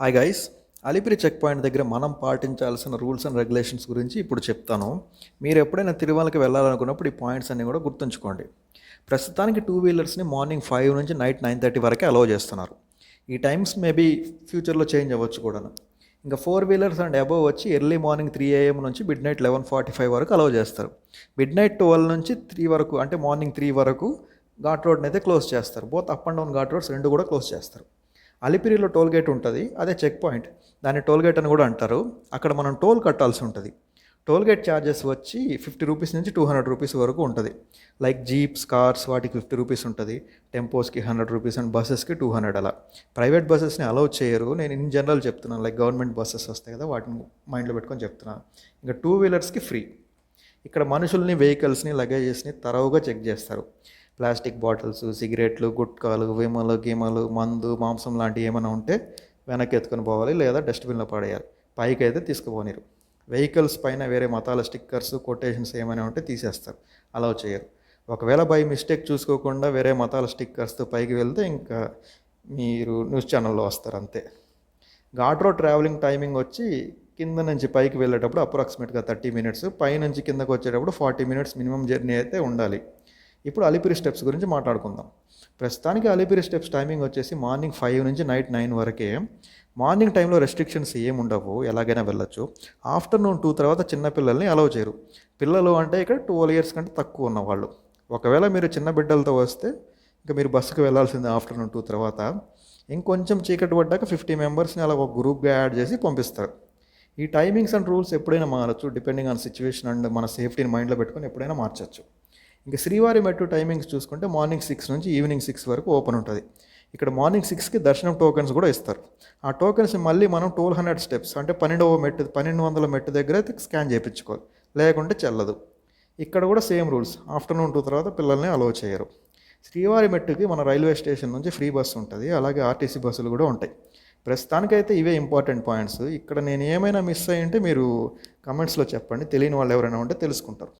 Hi guys Alipiri check point దగ్గర మనం పాటించాల్సిన రూల్స్ అండ్ రెగ్యులేషన్స్ గురించి ఇప్పుడు చెప్తాను. మీరు ఎప్పుడైనా తిరుమలకి వెళ్ళాలనుకున్నప్పుడు ఈ పాయింట్స్ అన్నీ కూడా గుర్తుంచుకోండి. ప్రస్తుతానికి టూ వీలర్స్ని మార్నింగ్ ఫైవ్ నుంచి నైట్ నైన్ థర్టీ వరకే అలౌ చేస్తున్నారు. ఈ టైమ్స్ మేబీ ఫ్యూచర్లో చేంజ్ అవ్వచ్చు కూడా ఇంకా ఫోర్ వీలర్స్ అండ్ అబోవ్ వచ్చి ఎర్లీ మార్నింగ్ త్రీ ఏఎం నుంచి mid night eleven forty five వరకు అలౌ చేస్తారు. మిడ్ నైట్ ట్వెల్వ్ నుంచి త్రీ వరకు అంటే మార్నింగ్ త్రీ వరకు ఘాట్ రోడ్ని అయితే క్లోజ్ చేస్తారు. Both up and down ghat roads రెండు కూడా క్లోజ్ చేస్తారు. అలిపిరిలో టోల్గేట్ ఉంటుంది అదే చెక్ పాయింట్. దాన్ని టోల్గేట్ అని కూడా అంటారు. అక్కడ మనం టోల్ కట్టాల్సి ఉంటుంది. టోల్గేట్ ఛార్జెస్ వచ్చి ఫిఫ్టీ రూపీస్ నుంచి టూ హండ్రెడ్ రూపీస్ వరకు ఉంటుంది. లైక్ జీప్స్ కార్స్ వాటికి ఫిఫ్టీ రూపీస్ ఉంటుంది. టెంపోస్కి హండ్రెడ్ రూపీస్ అండ్ బస్సెస్కి టూ హండ్రెడ్ అలా. ప్రైవేట్ బస్సెస్ని అలౌ చేయరు. నేను ఇన్ జనరల్ చెప్తున్నాను. లైక్ గవర్నమెంట్ బస్సెస్ వస్తాయి కదా వాటిని మైండ్లో పెట్టుకొని చెప్తున్నాను. ఇంకా టూ వీలర్స్కి ఫ్రీ. ఇక్కడ మనుషుల్ని వెహికల్స్ని లగేజెస్ని తరవుగా చెక్ చేస్తారు. ప్లాస్టిక్ బాటిల్స్ సిగరెట్లు గుట్కాలు విమలు గీమలు మందు మాంసం లాంటివి ఏమైనా ఉంటే వెనక్కి ఎత్తుకొని పోవాలి లేదా డస్ట్బిన్లో పడేయాలి. పైకి అయితే తీసుకుపోనిరు. వెహికల్స్ పైన వేరే మతాల స్టిక్కర్స్ కొటేషన్స్ ఏమైనా ఉంటే తీసేస్తారు. అలౌ చేయరు. ఒకవేళ బై మిస్టేక్ చూసుకోకుండా వేరే మతాల స్టిక్కర్స్తో పైకి వెళ్తే ఇంకా మీరు న్యూస్ ఛానల్లో వస్తారు అంతే. ఘాట్ రోడ్ ట్రావెలింగ్ టైమింగ్ వచ్చి కింద నుంచి పైకి వెళ్ళేటప్పుడు అప్రాక్సిమేట్గా థర్టీ మినిట్స్ పై నుంచి కిందకు వచ్చేటప్పుడు ఫార్టీ మినిట్స్ మినిమం జర్నీ అయితే ఉండాలి. ఇప్పుడు అలిపిరి స్టెప్స్ గురించి మాట్లాడుకుందాం. ప్రస్తుతానికి అలిపిరి స్టెప్స్ టైమింగ్ వచ్చేసి మార్నింగ్ ఫైవ్ నుంచి నైట్ నైన్ వరకే. మార్నింగ్ టైంలో రెస్ట్రిక్షన్స్ ఏమి ఉండవు ఎలాగైనా వెళ్ళొచ్చు. ఆఫ్టర్నూన్ టూ తర్వాత చిన్న పిల్లల్ని అలౌ చేయరు. పిల్లలు అంటే ఇక్కడ ట్వెల్వ్ ఇయర్స్ కంటే తక్కువ ఉన్న వాళ్ళు ఒకవేళ మీరు చిన్న బిడ్డలతో వస్తే ఇంకా మీరు బస్సుకు వెళ్ళాల్సిందే ఆఫ్టర్నూన్ టూ తర్వాత. ఇంకొంచెం చీకటి పడ్డాక ఫిఫ్టీ మెంబర్స్ని అలా ఒక గ్రూప్గా యాడ్ చేసి పంపిస్తారు. ఈ టైమింగ్స్ అండ్ రూల్స్ ఎప్పుడైనా మారచ్చు డిపెండింగ్ ఆన్ సిచ్యువేషన్ అండ్ మన సేఫ్టీని మైండ్లో పెట్టుకొని ఎప్పుడైనా మార్చచ్చు. ఇంకా శ్రీవారి మెట్టు టైమింగ్స్ చూసుకుంటే మార్నింగ్ సిక్స్ నుంచి ఈవినింగ్ సిక్స్ వరకు ఓపెన్ ఉంటుంది. ఇక్కడ మార్నింగ్ సిక్స్కి దర్శనం టోకెన్స్ కూడా ఇస్తారు. ఆ టోకెన్స్ మళ్ళీ మనం ట్వెల్వ్ హండ్రెడ్ స్టెప్స్ అంటే పన్నెండవ మెట్టు పన్నెండు వందల మెట్టు దగ్గర అయితే స్కాన్ చేయించుకోవాలి. లేకుంటే చెల్లదు. ఇక్కడ కూడా సేమ్ రూల్స్ ఆఫ్టర్నూన్ టూ తర్వాత పిల్లల్ని అలో చేయరు. శ్రీవారి మెట్టుకి మన రైల్వే స్టేషన్ నుంచి ఫ్రీ బస్సు ఉంటుంది. అలాగే ఆర్టీసీ బస్సులు కూడా ఉంటాయి. ప్రస్తుతానికైతే ఇవే ఇంపార్టెంట్ పాయింట్స్ ఇక్కడ నేను ఏమైనా మిస్ అయ్యి ఉంటే మీరు కమెంట్స్లో చెప్పండి. తెలియని వాళ్ళు ఎవరైనా ఉంటే తెలుసుకుంటారు.